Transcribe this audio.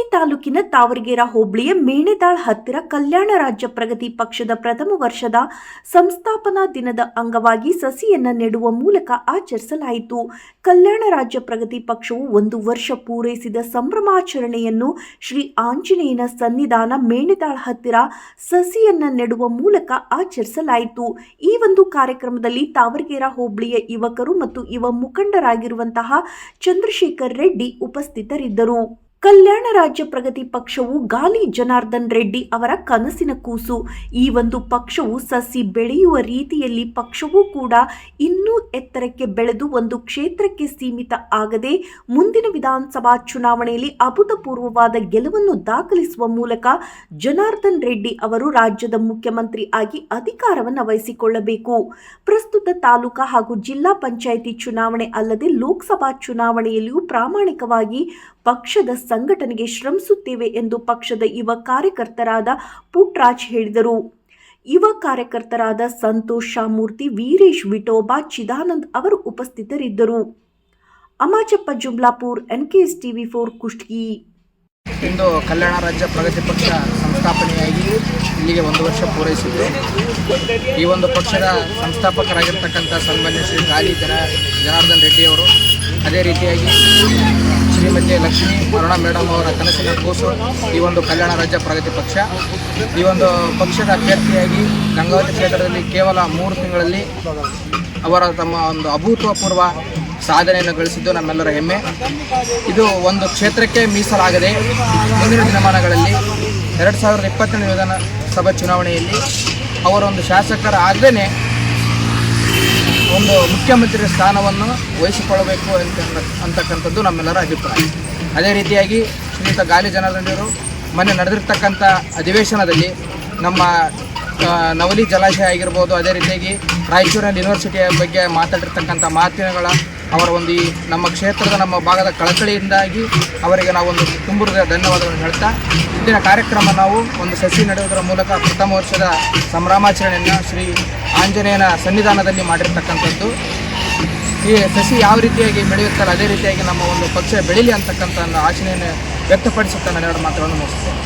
ಕುಷ್ಟಗಿ ತಾಲೂಕಿನ ತಾವರಗೇರ ಹೋಬಳಿಯ ಮೇಣೆದಾಳ್ ಹತ್ತಿರ ಕಲ್ಯಾಣ ರಾಜ್ಯ ಪ್ರಗತಿ ಪಕ್ಷದ ಪ್ರಥಮ ವರ್ಷದ ಸಂಸ್ಥಾಪನಾ ದಿನದ ಅಂಗವಾಗಿ ಸಸಿಯನ್ನ ನೆಡುವ ಮೂಲಕ ಆಚರಿಸಲಾಯಿತು. ಕಲ್ಯಾಣ ರಾಜ್ಯ ಪ್ರಗತಿ ಪಕ್ಷವು ಒಂದು ವರ್ಷ ಪೂರೈಸಿದ ಸಂಭ್ರಮಾಚರಣೆಯನ್ನು ಶ್ರೀ ಆಂಜನೇಯನ ಸನ್ನಿಧಾನ ಮೇಣೆದಾಳ್ ಹತ್ತಿರ ಸಸಿಯನ್ನ ನೆಡುವ ಮೂಲಕ ಆಚರಿಸಲಾಯಿತು. ಈ ಒಂದು ಕಾರ್ಯಕ್ರಮದಲ್ಲಿ ತಾವರಗೇರ ಹೋಬಳಿಯ ಯುವಕರು ಮತ್ತು ಯುವ ಮುಖಂಡರಾಗಿರುವಂತಹ ಚಂದ್ರಶೇಖರ್ ರೆಡ್ಡಿ ಉಪಸ್ಥಿತರಿದ್ದರು. ಕಲ್ಯಾಣ ರಾಜ್ಯ ಪ್ರಗತಿ ಪಕ್ಷವು ಗಾಲಿ ಜನಾರ್ದನ್ ರೆಡ್ಡಿ ಅವರ ಕನಸಿನ ಕೂಸು. ಈ ಒಂದು ಪಕ್ಷವು ಸಸಿ ಬೆಳೆಯುವ ರೀತಿಯಲ್ಲಿ ಪಕ್ಷವೂ ಕೂಡ ಇನ್ನೂ ಎತ್ತರಕ್ಕೆ ಬೆಳೆದು ಒಂದು ಕ್ಷೇತ್ರಕ್ಕೆ ಸೀಮಿತ ಆಗದೆ ಮುಂದಿನ ವಿಧಾನಸಭಾ ಚುನಾವಣೆಯಲ್ಲಿ ಅಭೂತಪೂರ್ವವಾದ ಗೆಲುವನ್ನು ದಾಖಲಿಸುವ ಮೂಲಕ ಜನಾರ್ದನ್ ರೆಡ್ಡಿ ಅವರು ರಾಜ್ಯದ ಮುಖ್ಯಮಂತ್ರಿ ಆಗಿ ಅಧಿಕಾರವನ್ನು ವಹಿಸಿಕೊಳ್ಳಬೇಕು. ಪ್ರಸ್ತುತ ತಾಲೂಕಾ ಹಾಗೂ ಜಿಲ್ಲಾ ಪಂಚಾಯಿತಿ ಚುನಾವಣೆ ಅಲ್ಲದೆ ಲೋಕಸಭಾ ಚುನಾವಣೆಯಲ್ಲಿಯೂ ಪ್ರಾಮಾಣಿಕವಾಗಿ ಪಕ್ಷದ ಸಂಘಟನೆಗೆ ಶ್ರಮಿಸುತ್ತೇವೆ ಎಂದು ಪಕ್ಷದ ಯುವ ಕಾರ್ಯಕರ್ತರಾದ ಪುಟ್ರಾಜ್ ಹೇಳಿದರು. ಯುವ ಕಾರ್ಯಕರ್ತರಾದ ಸಂತೋಷ್ ಶಾಮೂರ್ತಿ ವೀರೇಶ್ ವಿಠೋಬಾ, ಚಿದಾನಂದ್ ಅವರು ಉಪಸ್ಥಿತರಿದ್ದರು. Amachappa Jumlapur, NKS TV four Kushtagi. ಇಂದು ಕಲ್ಯಾಣ ರಾಜ್ಯ ಪ್ರಗತಿ ಪಕ್ಷ ಸಂಸ್ಥಾಪನೆಯಾಗಿ ಇಲ್ಲಿಗೆ ಒಂದು ವರ್ಷ ಪೂರೈಸಿದ್ದು. ಈ ಒಂದು ಪಕ್ಷದ ಸಂಸ್ಥಾಪಕರಾಗಿರ್ತಕ್ಕಂಥ ಸನ್ಮಾನ್ಯ ಶ್ರೀ ಗಾಲಿ ಜನ ಜನಾರ್ದನ್ ರೆಡ್ಡಿ ಅವರು, ಅದೇ ರೀತಿಯಾಗಿ ಶ್ರೀಮತಿ ಲಕ್ಷ್ಮೀ ಅರುಣಾ ಮೇಡಮ್ ಅವರ ಕನಸಿನ ಕೂಸು, ಈ ಒಂದು ಕಲ್ಯಾಣ ರಾಜ್ಯ ಪ್ರಗತಿ ಪಕ್ಷ. ಈ ಒಂದು ಪಕ್ಷದ ಅಭ್ಯರ್ಥಿಯಾಗಿ ಗಂಗಾವತಿ ಕ್ಷೇತ್ರದಲ್ಲಿ ಕೇವಲ ಮೂರು ತಿಂಗಳಲ್ಲಿ ಅವರ ತಮ್ಮ ಒಂದು ಅಭೂತಪೂರ್ವ ಸಾಧನೆಯನ್ನು ಗಳಿಸಿದ್ದು ನಮ್ಮೆಲ್ಲರ ಹೆಮ್ಮೆ. ಇದು ಒಂದು ಕ್ಷೇತ್ರಕ್ಕೆ ಮೀಸಲಾಗದೆ ಮುಂದಿನ ದಿನಮಾನಗಳಲ್ಲಿ ಎರಡು ಸಾವಿರದ ಇಪ್ಪತ್ತನೇ ವಿಧಾನಸಭಾ ಚುನಾವಣೆಯಲ್ಲಿ ಅವರೊಂದು ಶಾಸಕರ ಆಗದೇ ಒಂದು ಮುಖ್ಯಮಂತ್ರಿ ಸ್ಥಾನವನ್ನು ವಹಿಸಿಕೊಳ್ಳಬೇಕು ಅಂತ ಅಂತಕ್ಕಂಥದ್ದು ನಮ್ಮೆಲ್ಲರ ಅಭಿಪ್ರಾಯ. ಅದೇ ರೀತಿಯಾಗಿ ಶ್ರೀಯುತ ಗಾಲಿ ಜನಾರ್ದನರು ಮೊನ್ನೆ ನಡೆದಿರ್ತಕ್ಕಂಥ ಅಧಿವೇಶನದಲ್ಲಿ ನಮ್ಮ ನವಲಿ ಜಲಾಶಯ ಆಗಿರ್ಬೋದು, ಅದೇ ರೀತಿಯಾಗಿ ರಾಯಚೂರಿನಲ್ಲಿ ಯೂನಿವರ್ಸಿಟಿಯ ಬಗ್ಗೆ ಮಾತಾಡಿರ್ತಕ್ಕಂಥ ಮಾತಿನಗಳ ಅವರ ಒಂದು ಈ ನಮ್ಮ ಕ್ಷೇತ್ರದ ನಮ್ಮ ಭಾಗದ ಕಳಕಳಿಯಿಂದಾಗಿ ಅವರಿಗೆ ನಾವು ಒಂದು ತುಂಬ ಹೃದಯ ಧನ್ಯವಾದಗಳನ್ನು ಹೇಳ್ತಾ, ಇಂದಿನ ಕಾರ್ಯಕ್ರಮ ನಾವು ಒಂದು ಸಸಿ ನಡೆಯುವುದರ ಮೂಲಕ ಪ್ರಥಮ ವರ್ಷದ ಸಂಭ್ರಮಾಚರಣೆಯನ್ನು ಶ್ರೀ ಆಂಜನೇಯನ ಸನ್ನಿಧಾನದಲ್ಲಿ ಮಾಡಿರ್ತಕ್ಕಂಥದ್ದು. ಈ ಸಸಿ ಯಾವ ರೀತಿಯಾಗಿ ಬೆಳೆಯುತ್ತಲ್ಲ ಅದೇ ರೀತಿಯಾಗಿ ನಮ್ಮ ಒಂದು ಪಕ್ಷ ಬೆಳೀಲಿ ಅಂತಕ್ಕಂಥ ಒಂದು ಆಶೆಯನ್ನು ವ್ಯಕ್ತಪಡಿಸುತ್ತಾ ನಾನು ಎರಡು ಮಾತುಗಳನ್ನು ಮುಗಿಸ್ತೇನೆ.